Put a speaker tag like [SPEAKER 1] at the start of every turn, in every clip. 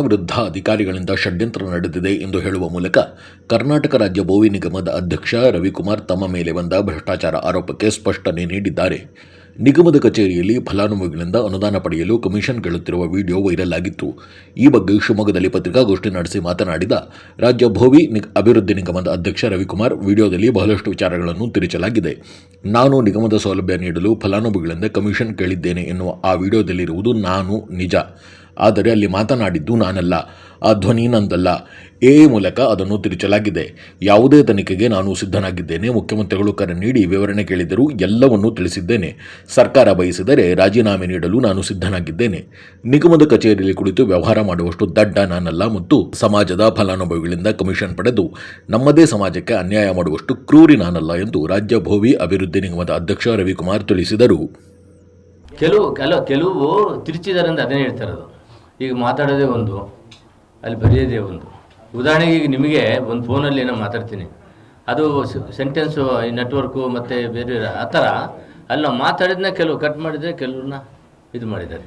[SPEAKER 1] ವಿರುದ್ಧ ಅಧಿಕಾರಿಗಳಿಂದ ಷಡ್ಯಂತ್ರ ನಡೆದಿದೆ ಎಂದು ಹೇಳುವ ಮೂಲಕ ಕರ್ನಾಟಕ ರಾಜ್ಯ ಭೋವಿ ನಿಗಮದ ಅಧ್ಯಕ್ಷ ರವಿಕುಮಾರ್ ತಮ್ಮ ಮೇಲೆ ಬಂದ ಭ್ರಷ್ಟಾಚಾರ ಆರೋಪಕ್ಕೆ ಸ್ಪಷ್ಟನೆ ನೀಡಿದ್ದಾರೆ. ನಿಗಮದ ಕಚೇರಿಯಲ್ಲಿ ಫಲಾನುಭವಿಗಳಿಂದ ಅನುದಾನ ಪಡೆಯಲು ಕಮಿಷನ್ ಕೇಳುತ್ತಿರುವ ವಿಡಿಯೋ ವೈರಲ್ ಆಗಿತ್ತು. ಈ ಬಗ್ಗೆ ಶಿವಮೊಗ್ಗದಲ್ಲಿ ಪತ್ರಿಕಾಗೋಷ್ಠಿ ನಡೆಸಿ ಮಾತನಾಡಿದ ರಾಜ್ಯ ಭೋವಿ ಅಭಿವೃದ್ಧಿ ನಿಗಮದ ಅಧ್ಯಕ್ಷ ರವಿಕುಮಾರ್, ವಿಡಿಯೋದಲ್ಲಿ ಬಹಳಷ್ಟು ವಿಚಾರಗಳನ್ನು ತಿರುಚಲಾಗಿದೆ. ನಾನು ನಿಗಮದ ಸೌಲಭ್ಯ ನೀಡಲು ಫಲಾನುಭವಿಗಳಿಂದ ಕಮಿಷನ್ ಕೇಳಿದ್ದೇನೆ ಎನ್ನುವ ಆ ವಿಡಿಯೋದಲ್ಲಿರುವುದು ನಾನು ನಿಜ. ಆದರೆ ಅಲ್ಲಿ ಮಾತನಾಡಿದ್ದು ನಾನಲ್ಲ, ಆ ಧ್ವನಿ ನಂದಲ್ಲ. ಎ ಮೂಲಕ ಅದನ್ನು ತಿರುಚಲಾಗಿದೆ. ಯಾವುದೇ ತನಿಖೆಗೆ ನಾನು ಸಿದ್ಧನಾಗಿದ್ದೇನೆ. ಮುಖ್ಯಮಂತ್ರಿಗಳು ಕರೆ ನೀಡಿ ವಿವರಣೆ ಕೇಳಿದರೂ ಎಲ್ಲವನ್ನೂ ತಿಳಿಸಿದ್ದೇನೆ. ಸರ್ಕಾರ ಬಯಸಿದರೆ ರಾಜೀನಾಮೆ ನೀಡಲು ನಾನು ಸಿದ್ಧನಾಗಿದ್ದೇನೆ. ನಿಗಮದ ಕಚೇರಿಯಲ್ಲಿ ಕುಳಿತು ವ್ಯವಹಾರ ಮಾಡುವಷ್ಟು ದಡ್ಡ ನಾನಲ್ಲ ಮತ್ತು ಸಮಾಜದ ಫಲಾನುಭವಿಗಳಿಂದ ಕಮಿಷನ್ ಪಡೆದು ನಮ್ಮದೇ ಸಮಾಜಕ್ಕೆ ಅನ್ಯಾಯ ಮಾಡುವಷ್ಟು ಕ್ರೂರಿ ನಾನಲ್ಲ ಎಂದು ರಾಜ್ಯ ಭೋವಿ ಅಭಿವೃದ್ಧಿ ನಿಗಮದ ಅಧ್ಯಕ್ಷ ರವಿಕುಮಾರ್ ತಿಳಿಸಿದರು.
[SPEAKER 2] ಕೆಲವು ಕೆಲವು ತಿರುಚಿದಾರೆ ಹೇಳ್ತಾರದು ಈಗ ಮಾತಾಡೋದೇ ಒಂದು, ಅಲ್ಲಿ ಬರೆಯೋದೇ ಒಂದು. ಉದಾಹರಣೆಗೆ ಈಗ ನಿಮಗೆ ಒಂದು ಫೋನಲ್ಲಿ ಏನೋ ಮಾತಾಡ್ತೀನಿ. ಅದು ಸೆಂಟೆನ್ಸು, ಈ ನೆಟ್ವರ್ಕು ಮತ್ತು ಬೇರೆ ಬೇರೆ, ಆ ಥರ ಅಲ್ಲಿ ನಾವು ಮಾತಾಡಿದ್ನ ಕೆಲವು ಕಟ್ ಮಾಡಿದರೆ ಕೆಲವ್ರನ್ನ ಇದು ಮಾಡಿದ್ದಾರೆ.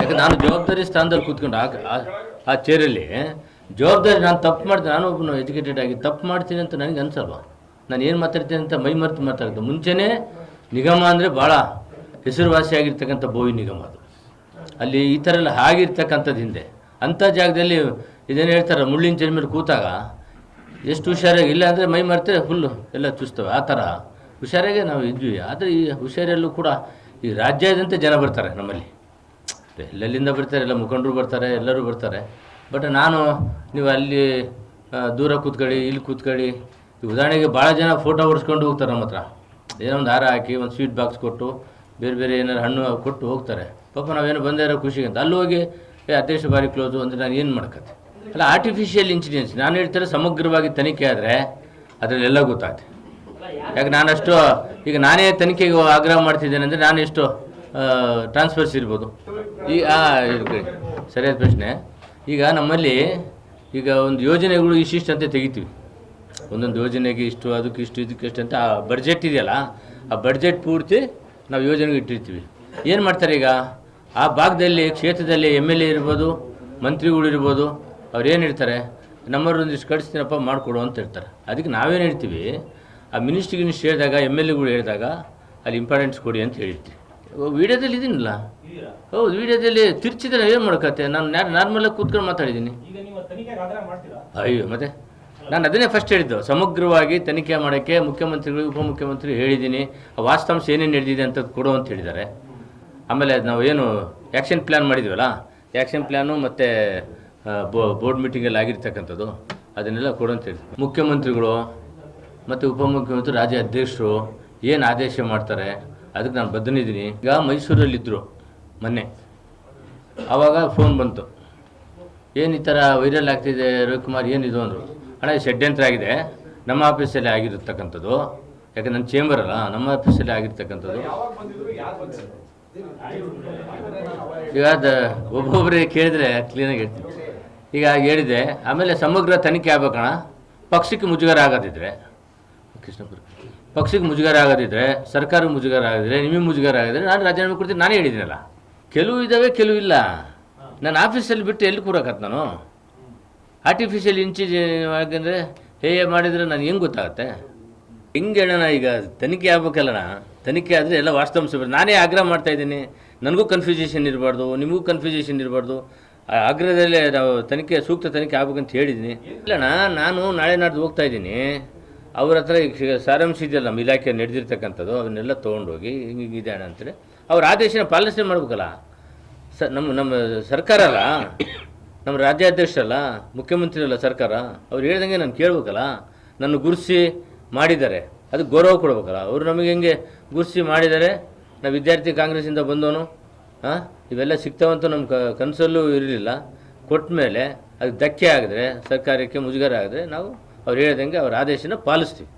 [SPEAKER 2] ಯಾಕಂದ್ರೆ ನಾನು ಜವಾಬ್ದಾರಿ ಸ್ಥಾನದಲ್ಲಿ ಕೂತ್ಕೊಂಡು ಆ, ಆ- ಚೇರಲ್ಲಿ ಜವಾಬ್ದಾರಿ ನಾನು ತಪ್ಪು ಮಾಡ್ತೀನಿ ನಾನು ಒಬ್ಬನು ಎಜುಕೇಟೆಡ್ ಆಗಿ ತಪ್ಪು ಮಾಡ್ತೀನಿ ಅಂತ ನನಗೆ ಅನ್ಸಲ್ವ? ನಾನು ಏನು ಮಾತಾಡ್ತೀನಿ ಅಂತ ಮೈ ಮರೆತು ಮಾತಾಡ್ತೀನಿ ಮುಂಚೆನೇ ನಿಗಮ ಅಂದರೆ ಭಾಳ ಹೆಸರುವಾಸಿಯಾಗಿರ್ತಕ್ಕಂಥ ಬೋವಿ ನಿಗಮ ಅದು. ಅಲ್ಲಿ ಈ ಥರ ಎಲ್ಲ ಆಗಿರ್ತಕ್ಕಂಥದ್ದು ಹಿಂದೆ. ಅಂಥ ಜಾಗದಲ್ಲಿ ಇದೇನು ಹೇಳ್ತಾರೆ, ಮುಳ್ಳಿನ ಜನ್ಮೇಲೆ ಮೇಲೆ ಕೂತಾಗ ಎಷ್ಟು ಹುಷಾರಾಗಿ, ಇಲ್ಲ ಅಂದರೆ ಮೈ ಮರ್ತೇ ಫುಲ್ಲು ಎಲ್ಲ ಚುಸ್ತವೆ ಆ ಥರ ಹುಷಾರಾಗೆ ನಾವು ಇದ್ವಿ. ಆದರೆ ಈ ಹುಷಾರಲ್ಲೂ ಕೂಡ ಈ ರಾಜ್ಯದಂತೆ ಜನ ಬರ್ತಾರೆ ನಮ್ಮಲ್ಲಿ. ಎಲ್ಲೆಲ್ಲಿಂದ ಬರ್ತಾರೆ, ಎಲ್ಲ ಮುಖಂಡರು ಬರ್ತಾರೆ, ಎಲ್ಲರೂ ಬರ್ತಾರೆ. ಬಟ್ ನಾನು, ನೀವು ಅಲ್ಲಿ ದೂರ ಕೂತ್ಕೊಳ್ಳಿ, ಇಲ್ಲಿ ಕೂತ್ಕೊಳ್ಳಿ. ಉದಾಹರಣೆಗೆ ಭಾಳ ಜನ ಫೋಟೋ ಹೊಡ್ಸ್ಕೊಂಡು ಹೋಗ್ತಾರೆ ನಮ್ಮ ಹತ್ರ. ಏನೋ ಒಂದು ಹಾರ ಹಾಕಿ, ಒಂದು ಸ್ವೀಟ್ ಬಾಕ್ಸ್ ಕೊಟ್ಟು ಬೇರೆ ಬೇರೆ ಏನಾರು ಹಣ್ಣು ಕೊಟ್ಟು ಹೋಗ್ತಾರೆ. ಪಾಪ ನಾವೇನು ಬಂದೇ ಇರೋ ಖುಷಿಗೆ ಅಂತ. ಅಲ್ಲಿ ಹೋಗಿ, ಏ, ಅಧ್ಯಕ್ಷ ಬಾರಿ ಕ್ಲೋಸು ಅಂದರೆ ನಾನು ಏನು ಮಾಡ್ಕತ್ತೆ? ಅಲ್ಲ ಆರ್ಟಿಫಿಷಿಯಲ್ ಇನ್ಸಿಡೆನ್ಸ್ ನಾನು ಹೇಳ್ತಾರೆ ಸಮಗ್ರವಾಗಿ ತನಿಖೆ ಆದರೆ ಅದರಲ್ಲೆಲ್ಲ ಗೊತ್ತಾಗುತ್ತೆ. ಯಾಕೆ ನಾನಷ್ಟು, ಈಗ ನಾನೇ ತನಿಖೆಗೆ ಆಗ್ರಹ ಮಾಡ್ತಿದ್ದೇನೆ ಅಂದರೆ ನಾನು ಎಷ್ಟು ಟ್ರಾನ್ಸ್ಫರ್ಸ್ ಇರ್ಬೋದು. ಈ ಸರಿಯಾದ ಪ್ರಶ್ನೆ. ಈಗ ನಮ್ಮಲ್ಲಿ ಈಗ ಒಂದು ಯೋಜನೆಗಳು ಇಷ್ಟಿಷ್ಟು ಅಂತ ತೆಗಿತೀವಿ. ಒಂದೊಂದು ಯೋಜನೆಗೆ ಇಷ್ಟು, ಅದಕ್ಕೆ ಇಷ್ಟು, ಇದಕ್ಕೆ ಇಷ್ಟು ಅಂತ ಆ ಬಡ್ಜೆಟ್ ಇದೆಯಲ್ಲ, ಆ ಬಡ್ಜೆಟ್ ಪೂರ್ತಿ ನಾವು ಯೋಜನೆಗೆ ಇಟ್ಟಿರ್ತೀವಿ. ಏನು ಮಾಡ್ತಾರೆ ಈಗ? ಆ ಭಾಗದಲ್ಲಿ ಕ್ಷೇತ್ರದಲ್ಲಿ ಎಂ ಎಲ್ ಎ ಇರ್ಬೋದು ಮಂತ್ರಿಗಳು ಇರ್ಬೋದು ಅವ್ರು ಏನು ಹೇಳ್ತಾರೆ ನಮ್ಮವ್ರು ಒಂದಿಷ್ಟು ಕಳಿಸ್ತೀನಪ್ಪ ಮಾಡಿಕೊಡು ಅಂತ ಇರ್ತಾರೆ. ಅದಕ್ಕೆ ನಾವೇನು ಹೇಳ್ತೀವಿ? ಆ ಮಿನಿಸ್ಟ್ರಿ ಗಿನಿಸ್ಟ್ ಹೇಳಿದಾಗ ಎಂ ಎಲ್ ಎಗಳು ಹೇಳಿದಾಗ ಅಲ್ಲಿ ಇಂಪಾರ್ಟೆನ್ಸ್ ಕೊಡಿ ಅಂತ ಹೇಳ್ತೀವಿ ವೀಡಿಯೋದಲ್ಲಿ ಇದೀನಲ್ಲ? ಹೌದು ವೀಡಿಯೋದಲ್ಲಿ ತಿರ್ಚಿದ್ರೆ ಏನು ಮಾಡ್ಕತ್ತೆ ನಾನು ನಾರ್ಮಲಾಗಿ ಕೂತ್ಕೊಂಡು ಮಾತಾಡಿದ್ದೀನಿ. ಅಯ್ಯೋ ಮತ್ತೆ? ನಾನು ಅದನ್ನೇ ಫಸ್ಟ್ ಹೇಳಿದ್ದು. ಸಮಗ್ರವಾಗಿ ತನಿಖೆ ಮಾಡೋಕ್ಕೆ ಮುಖ್ಯಮಂತ್ರಿಗಳು, ಉಪಮುಖ್ಯಮಂತ್ರಿ ಹೇಳಿದ್ದೀನಿ. ಆ ವಾಸ್ತವಾಂಶ ಏನೇನು ನಡೆದಿದೆ ಅಂತ ಕೊಡು ಅಂತ ಹೇಳಿದ್ದಾರೆ. ಆಮೇಲೆ ನಾವು ಏನು ಆ್ಯಕ್ಷನ್ ಪ್ಲ್ಯಾನ್ ಮಾಡಿದ್ವಲ್ಲ ಆ್ಯಕ್ಷನ್ ಪ್ಲ್ಯಾನು ಮತ್ತು ಬೋರ್ಡ್ ಮೀಟಿಂಗಲ್ಲಿ ಆಗಿರ್ತಕ್ಕಂಥದ್ದು, ಅದನ್ನೆಲ್ಲ ಕೊಡು ಅಂತ ಹೇಳಿದ್ರು ಮುಖ್ಯಮಂತ್ರಿಗಳು ಮತ್ತು ಉಪಮುಖ್ಯಮಂತ್ರಿ, ರಾಜ್ಯ ಅಧ್ಯಕ್ಷರು ಏನು ಆದೇಶ ಮಾಡ್ತಾರೆ, ಅದಕ್ಕೆ ನಾನು ಬದ್ದನಿದ್ದೀನಿ ಈಗ ಮೈಸೂರಲ್ಲಿದ್ದರು ಮೊನ್ನೆ. ಆವಾಗ ಫೋನ್ ಬಂತು. ಏನು ಈ ಥರ ವೈರಲ್ ಆಗ್ತಿದೆ ರವಿಕುಮಾರ್, ಏನಿದು ಅಂದರು. ಇದು ಷಡ್ಯಂತ್ರ ಆಗಿದೆ. ನಮ್ಮ ಆಫೀಸಲ್ಲಿ ಆಗಿರತಕ್ಕಂಥದ್ದು. ಯಾಕೆ ನನ್ನ ಚೇಂಬರ್ ಅಲ್ಲ? ನಮ್ಮ ಆಫೀಸಲ್ಲಿ ಆಗಿರ್ತಕ್ಕಂಥದ್ದು. ಈಗ ಅದು ಒಬ್ಬೊಬ್ಬರಿಗೆ ಕೇಳಿದ್ರೆ ಕ್ಲೀನಾಗಿ ಹೇಳ್ತೀನಿ. ಈಗ ಹೇಳಿದೆ, ಆಮೇಲೆ ಸಮಗ್ರ ತನಿಖೆ ಆಗ್ಬೇಕಣ್ಣ ಪಕ್ಷಕ್ಕೆ ಮುಜುಗರ ಆಗೋದಿದ್ರೆ. ಕೃಷ್ಣಪುರ ಪಕ್ಷಕ್ಕೆ ಮುಜುಗರ ಆಗೋದಿದ್ರೆ ಸರ್ಕಾರ ಮುಜುಗರ ಆಗಿದ್ರೆ ನಿಮಗೆ ಮುಜುಗರ ಆಗಿದ್ರೆ ನಾನು ರಾಜೀನಾಮೆ ಕೊಡ್ತೀನಿ, ನಾನೇ ಹೇಳಿದ್ದೀನಲ್ಲ. ಕೆಲವು ಇದ್ದಾವೆ ಕೆಲವು ಇಲ್ಲ. ನಾನು ಆಫೀಸಲ್ಲಿ ಬಿಟ್ಟು ಎಲ್ಲಿ ಕೂರಕತ್ತೆ ನಾನು? ಆರ್ಟಿಫಿಷಿಯಲ್ ಇಂಟೆಲಿಜೆನ್ಸ್ ಹಾಗೆಂದರೆ ಹೇಗೆ ಮಾಡಿದರೆ ನಾನು ಹೆಂಗೆ ಗೊತ್ತಾಗುತ್ತೆ? ಹೆಂಗೆ ಹೇಳೋಣ ಈಗ ತನಿಖೆ ಆಗ್ಬೇಕಲ್ಲಣ್ಣ ತನಿಖೆ ಆದರೆ ಎಲ್ಲ ವಾಸ್ತವಾಂಶ ನಾನೇ ಆಗ್ರಹ ಮಾಡ್ತಾ ಇದ್ದೀನಿ. ನನಗೂ ಕನ್ಫ್ಯೂಷನ್ ಇರಬಾರ್ದು, ನಿಮಗೂ ಕನ್ಫ್ಯೂಷನ್ ಇರಬಾರ್ದು. ಆಗ್ರಹದಲ್ಲೇ ನಾವು ತನಿಖೆ, ಸೂಕ್ತ ತನಿಖೆ ಆಗ್ಬೇಕಂತ ಹೇಳಿದ್ದೀನಿ. ಇಲ್ಲಣ್ಣ ನಾನು ನಾಳೆ ನಾಡ್ದು ಹೋಗ್ತಾ ಇದ್ದೀನಿ. ಅವ್ರ ಹತ್ರ ಈಗ ಸಾರಾಂಶ ಇದೆಯಲ್ಲ ನಮ್ಮ ಇಲಾಖೆ ನಡೆದಿರ್ತಕ್ಕಂಥದ್ದು ಅವನ್ನೆಲ್ಲ ತೊಗೊಂಡೋಗಿ ಹಿಂಗಿದೆ ಅಣ್ಣ ಅಂತೇಳಿ ಅವ್ರ ಆದೇಶನ ಪಾಲನೆ ಮಾಡ್ಬೇಕಲ್ಲ? ಸ, ನಮ್ಮ ನಮ್ಮ ಸರ್ಕಾರ ಅಲ್ಲ? ನಮ್ಮ ರಾಜ್ಯಾಧ್ಯಕ್ಷರಲ್ಲ ಮುಖ್ಯಮಂತ್ರಿ ಅಲ್ಲ ಸರ್ಕಾರ, ಅವ್ರು ಹೇಳ್ದಂಗೆ ನಾನು ಕೇಳ್ಬೇಕಲ್ಲ? ನನ್ನ ಗುರುಸಿ ಮಾಡಿದ್ದಾರೆ. ಅದಕ್ಕೆ ಗೌರವ ಕೊಡ್ಬೇಕಲ್ಲ? ಅವರು ನಮಗೆ ಹೆಂಗೆ ಗುರುಸಿ ಮಾಡಿದ್ದಾರೆ? ನಾವು ವಿದ್ಯಾರ್ಥಿ ಕಾಂಗ್ರೆಸ್ಸಿಂದ ಬಂದವನು ಹಾಂ ಇವೆಲ್ಲ ಸಿಗ್ತಾವಂತೂ ನಮ್ಮ ಕನಸಲ್ಲೂ ಇರಲಿಲ್ಲ. ಕೊಟ್ಟ ಮೇಲೆ ಅದು ಧಕ್ಕೆ ಆಗಿದ್ರೆ, ಸರ್ಕಾರಕ್ಕೆ ಮುಜುಗರ ಆದರೆ ನಾವು ಅವ್ರು ಹೇಳ್ದಂಗೆ ಅವ್ರ ಆದೇಶನ ಪಾಲಿಸ್ತೀವಿ.